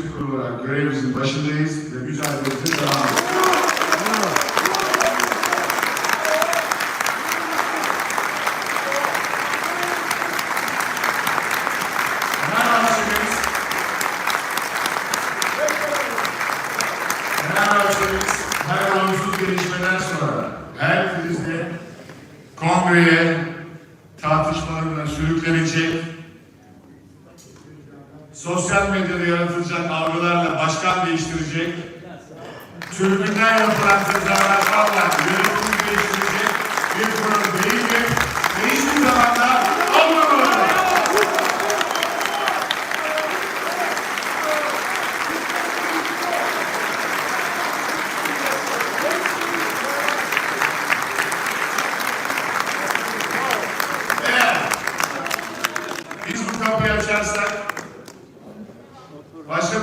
Yönetim Kurulu olarak görevimizin başındayız ve mücadelemize devam ediyoruz. Her olumsuz gelişmeden sonra her krizde kongreye tartışmalarına sürüklenecek sosyal medyada yaratılacak algılarla başkan değiştirecek, türbünler yapılan tezahüratlarla yönetimi değiştirecek bir kurum değildir. Ve hiçbir zaman da biz bu kapıyı açarsak Ваше